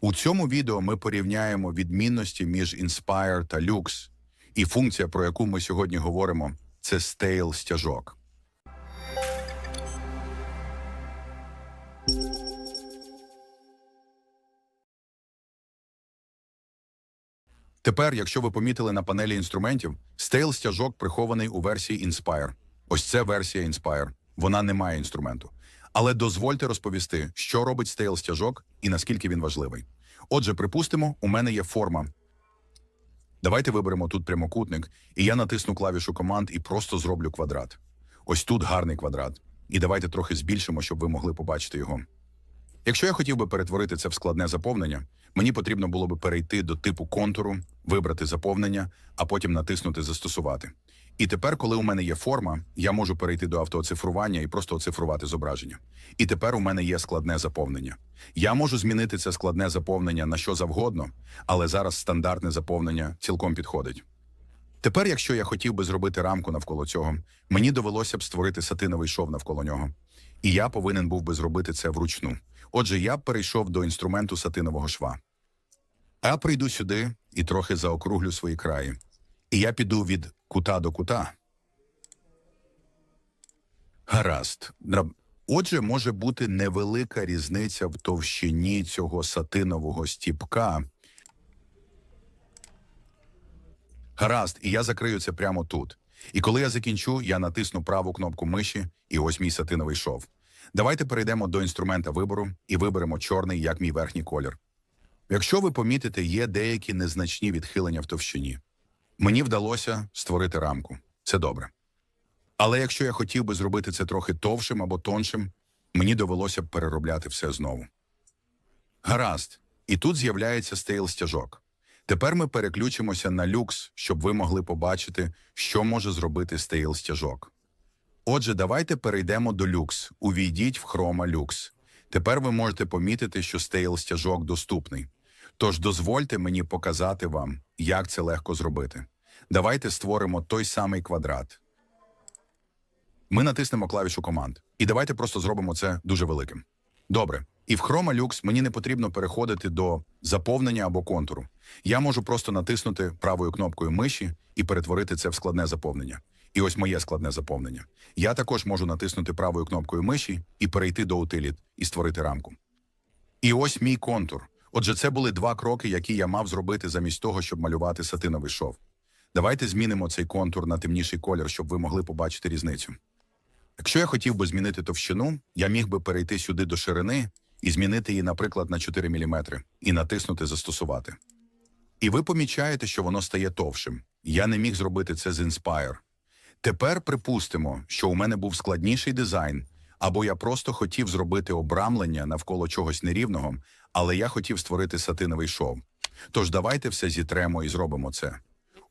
У цьому відео ми порівняємо відмінності між Inspire та Lux, і функція, про яку ми сьогодні говоримо, це Stale стяжок. Тепер, якщо ви помітили на панелі інструментів, Stale стяжок прихований у версії Inspire. Ось це версія Inspire. Вона не має інструменту. Але дозвольте розповісти, що робить Stale стяжок і наскільки він важливий. Отже, припустимо, у мене є форма. Давайте виберемо тут прямокутник, і я натисну клавішу команд і просто зроблю квадрат. Ось тут гарний квадрат. І давайте трохи збільшимо, щоб ви могли побачити його. Якщо я хотів би перетворити це в складне заповнення, мені потрібно було би перейти до типу контуру, вибрати заповнення, а потім натиснути Застосувати. І тепер, коли у мене є форма, я можу перейти до автооцифрування і просто оцифрувати зображення. І тепер у мене є складне заповнення. Я можу змінити це складне заповнення на що завгодно, але зараз стандартне заповнення цілком підходить. Тепер, якщо я хотів би зробити рамку навколо цього, мені довелося б створити сатиновий шов навколо нього. І я повинен був би зробити це вручну. Отже, я б перейшов до інструменту сатинового шва. А прийду сюди і трохи заокруглю свої краї. І я піду від кута до кута. Гаразд. Отже, може бути невелика різниця в товщині цього сатинового стіпка. Гаразд, і я закрию це прямо тут. І коли я закінчу, я натисну праву кнопку миші, і ось мій сатиновий шов. Давайте перейдемо до інструмента вибору і виберемо чорний як мій верхній колір. Якщо ви помітите, є деякі незначні відхилення в товщині. Мені вдалося створити рамку. Це добре. Але якщо я хотів би зробити це трохи товшим або тоншим, мені довелося б переробляти все знову. Гаразд. І тут з'являється стейл стяжок. Тепер ми переключимося на люкс, щоб ви могли побачити, що може зробити стейл стяжок. Отже, давайте перейдемо до люкс. Увійдіть в хрома люкс. Тепер ви можете помітити, що стейл стяжок доступний. Тож дозвольте мені показати вам, як це легко зробити. Давайте створимо той самий квадрат. Ми натиснемо клавішу команд. І давайте просто зробимо це дуже великим. Добре. І в Chroma Lux мені не потрібно переходити до заповнення або контуру. Я можу просто натиснути правою кнопкою миші і перетворити це в складне заповнення. І ось моє складне заповнення. Я також можу натиснути правою кнопкою миші і перейти до утиліт і створити рамку. І ось мій контур. Отже, це були два кроки, які я мав зробити замість того, щоб малювати сатиновий шов. Давайте змінимо цей контур на темніший колір, щоб ви могли побачити різницю. Якщо я хотів би змінити товщину, я міг би перейти сюди до ширини і змінити її, наприклад, на 4 мм і натиснути Застосувати. І ви помічаєте, що воно стає товшим. Я не міг зробити це з Inspire. Тепер припустимо, що у мене був складніший дизайн, або я просто хотів зробити обрамлення навколо чогось нерівного, але я хотів створити сатиновий шов. Тож давайте все зітремо і зробимо це.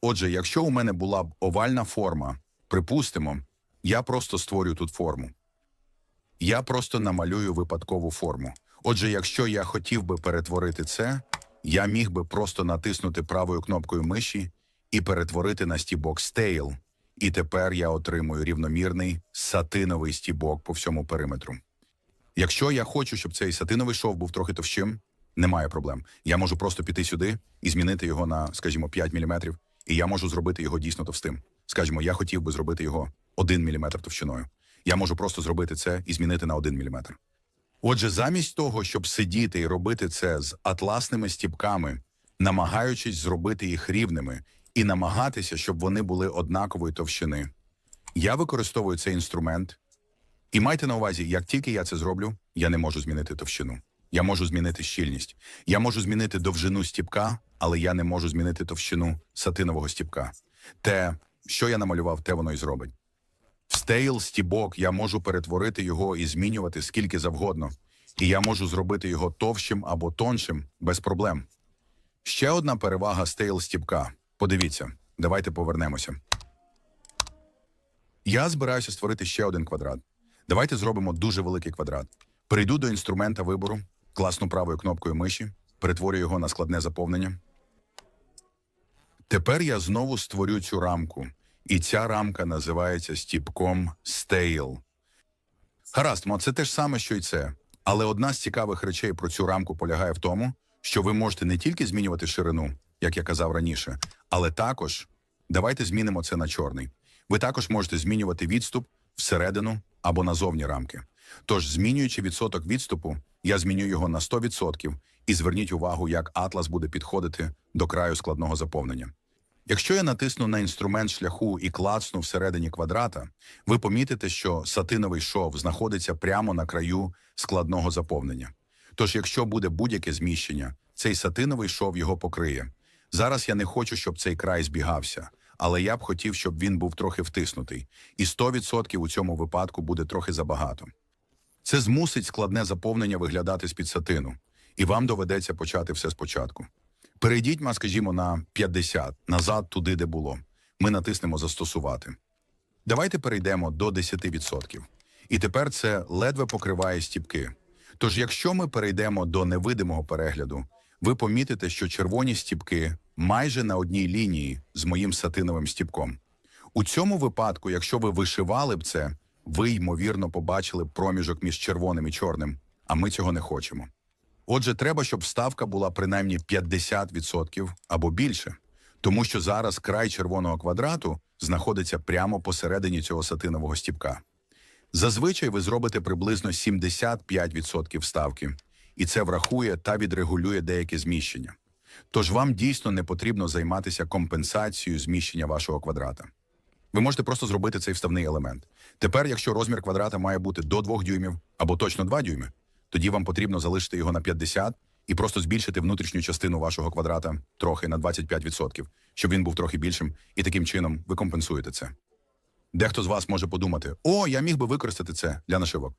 Отже, якщо у мене була б овальна форма, припустимо, я просто створю тут форму. Я просто намалюю випадкову форму. Отже, якщо я хотів би перетворити це, я міг би просто натиснути правою кнопкою миші і перетворити на стібок Stale. І тепер я отримую рівномірний сатиновий стібок по всьому периметру. Якщо я хочу, щоб цей сатиновий шов був трохи товщим, немає проблем. Я можу просто піти сюди і змінити його на, скажімо, 5 мм, і я можу зробити його дійсно товстим. Скажімо, я хотів би зробити його 1 мм товщиною. Я можу просто зробити це і змінити на 1 мм. Отже, замість того, щоб сидіти і робити це з атласними стіпками, намагаючись зробити їх рівними і намагатися, щоб вони були однакової товщини, я використовую цей інструмент. І майте на увазі, як тільки я це зроблю, я не можу змінити товщину. Я можу змінити щільність. Я можу змінити довжину стіпка, але я не можу змінити товщину сатинового стіпка. Те, що я намалював, те воно і зробить. Стейл стібок я можу перетворити його і змінювати скільки завгодно, і я можу зробити його товщим або тоншим без проблем. Ще одна перевага стейл стібка. Подивіться, давайте повернемося. Я збираюся створити ще один квадрат. Давайте зробимо дуже великий квадрат. Перейду до інструмента вибору, класну правою кнопкою миші, перетворю його на складне заповнення. Тепер я знову створю цю рамку, і ця рамка називається стіпком Stale. Гаразд, мо це те ж саме, що й це. Але одна з цікавих речей про цю рамку полягає в тому, що ви можете не тільки змінювати ширину, як я казав раніше, але також давайте змінимо це на чорний. Ви також можете змінювати відступ всередину або назовні рамки. Тож, змінюючи відсоток відступу, я зміню його на 100% і зверніть увагу, як атлас буде підходити до краю складного заповнення. Якщо я натисну на інструмент шляху і клацну всередині квадрата, ви помітите, що сатиновий шов знаходиться прямо на краю складного заповнення. Тож, якщо буде будь-яке зміщення, цей сатиновий шов його покриє. Зараз я не хочу, щоб цей край збігався, але я б хотів, щоб він був трохи втиснутий, і 100% у цьому випадку буде трохи забагато. Це змусить складне заповнення виглядати з-під сатину, і вам доведеться почати все спочатку. Перейдіть, скажімо, на 50, назад туди, де було. Ми натиснемо Застосувати. Давайте перейдемо до 10%. І тепер це ледве покриває стіпки. Тож, якщо ми перейдемо до невидимого перегляду, ви помітите, що червоні стіпки майже на одній лінії з моїм сатиновим стіпком. У цьому випадку, якщо ви вишивали б це, ви, ймовірно, побачили б проміжок між червоним і чорним, а ми цього не хочемо. Отже, треба, щоб вставка була принаймні 50% або більше, тому що зараз край червоного квадрату знаходиться прямо посередині цього сатинового стіпка. Зазвичай ви зробите приблизно 75% вставки, і це врахує та відрегулює деяке зміщення. Тож вам дійсно не потрібно займатися компенсацією зміщення вашого квадрата. Ви можете просто зробити цей вставний елемент. Тепер, якщо розмір квадрата має бути до 2 дюймів або точно 2 дюйми, тоді вам потрібно залишити його на 50 і просто збільшити внутрішню частину вашого квадрата трохи на 25%, щоб він був трохи більшим, і таким чином ви компенсуєте це. Дехто з вас може подумати: о, я міг би використати це для нашивок.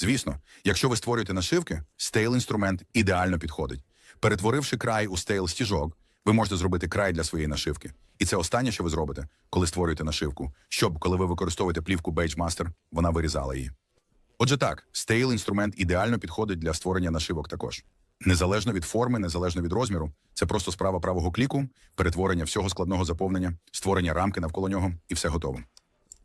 Звісно, якщо ви створюєте нашивки, стейл інструмент ідеально підходить. Перетворивши край у стейл стіжок, ви можете зробити край для своєї нашивки. І це останнє, що ви зробите, коли створюєте нашивку, щоб, коли ви використовуєте плівку Beige вона вирізала її. Отже, так, стейл інструмент ідеально підходить для створення нашивок також. Незалежно від форми, незалежно від розміру, це просто справа правого кліку, перетворення всього складного заповнення, створення рамки навколо нього, і все готово.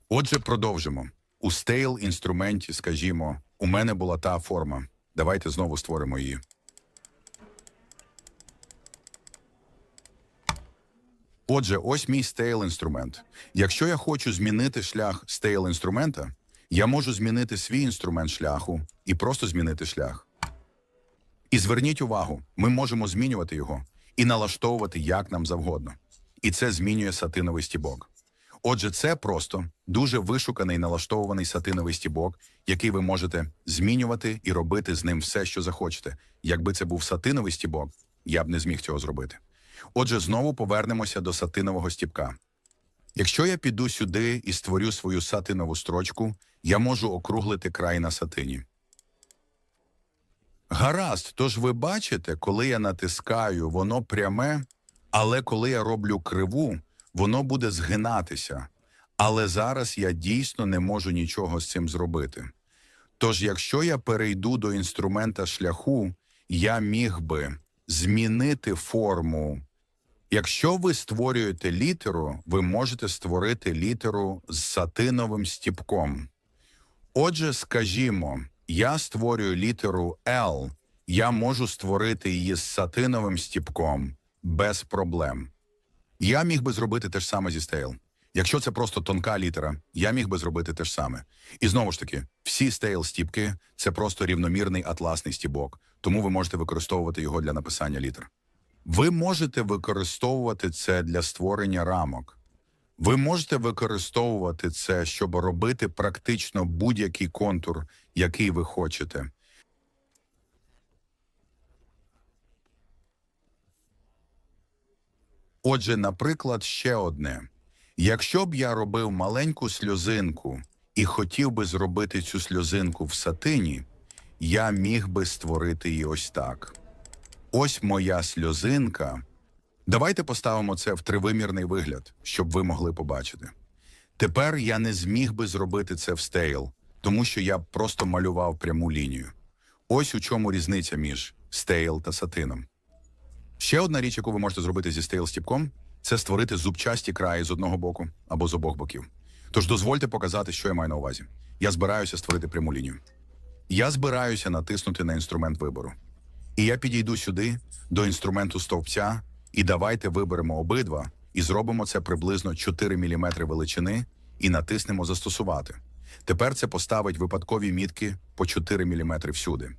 Отже, продовжимо. У стейл інструменті, скажімо, у мене була та форма. Давайте знову створимо її. Отже, ось мій стейл інструмент. Якщо я хочу змінити шлях стейл інструмента, я можу змінити свій інструмент шляху і просто змінити шлях. І зверніть увагу, ми можемо змінювати його і налаштовувати як нам завгодно. І це змінює сатиновий стібок. Отже, це просто дуже вишуканий налаштований сатиновий стібок, який ви можете змінювати і робити з ним все, що захочете. Якби це був сатиновий стібок, я б не зміг цього зробити. Отже, знову повернемося до сатинового стібка. Якщо я піду сюди і створю свою сатинову строчку, я можу округлити край на сатині. Гаразд, тож ви бачите, коли я натискаю, воно пряме, але коли я роблю криву, воно буде згинатися. Але зараз я дійсно не можу нічого з цим зробити. Тож, якщо я перейду до інструмента шляху, я міг би змінити форму. Якщо ви створюєте літеру, ви можете створити літеру з сатиновим стіпком. Отже, скажімо, я створюю літеру L, я можу створити її з сатиновим стіпком без проблем. Я міг би зробити те ж саме зі стейл. Якщо це просто тонка літера, я міг би зробити те ж саме. І знову ж таки, всі стейл стіпки це просто рівномірний атласний стібок, тому ви можете використовувати його для написання літер. Ви можете використовувати це для створення рамок. Ви можете використовувати це, щоб робити практично будь-який контур, який ви хочете. Отже, наприклад, ще одне. Якщо б я робив маленьку сльозинку і хотів би зробити цю сльозинку в сатині, я міг би створити її ось так. Ось моя сльозинка. Давайте поставимо це в тривимірний вигляд, щоб ви могли побачити. Тепер я не зміг би зробити це в стейл, тому що я просто малював пряму лінію. Ось у чому різниця між стейл та сатином. Ще одна річ, яку ви можете зробити зі стейл стіпком, це створити зубчасті краї з одного боку або з обох боків. Тож дозвольте показати, що я маю на увазі. Я збираюся створити пряму лінію. Я збираюся натиснути на інструмент вибору. І я підійду сюди до інструменту стовпця, і давайте виберемо обидва і зробимо це приблизно 4 мм величини і натиснемо застосувати. Тепер це поставить випадкові мітки по 4 мм всюди.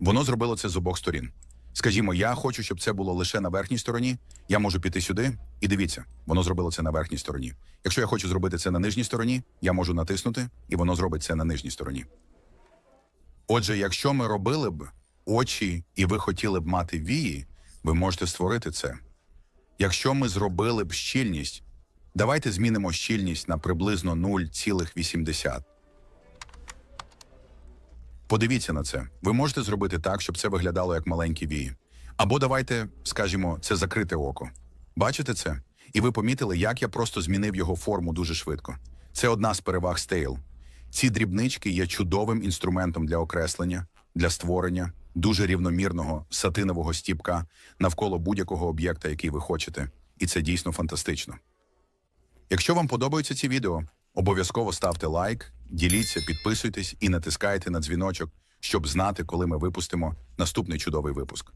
Воно зробило це з обох сторін. Скажімо, я хочу, щоб це було лише на верхній стороні. Я можу піти сюди і дивіться, воно зробило це на верхній стороні. Якщо я хочу зробити це на нижній стороні, я можу натиснути, і воно зробить це на нижній стороні. Отже, якщо ми робили б очі і ви хотіли б мати вії, ви можете створити це. Якщо ми зробили б щільність, давайте змінимо щільність на приблизно 0,80. Подивіться на це. Ви можете зробити так, щоб це виглядало як маленькі вії. Або давайте, скажімо, це закрите око. Бачите це? І ви помітили, як я просто змінив його форму дуже швидко. Це одна з переваг стейл. Ці дрібнички є чудовим інструментом для окреслення, для створення дуже рівномірного сатинового стіпка навколо будь-якого об'єкта, який ви хочете. І це дійсно фантастично. Якщо вам подобаються ці відео, обов'язково ставте лайк, діліться, підписуйтесь і натискайте на дзвіночок, щоб знати, коли ми випустимо наступний чудовий випуск.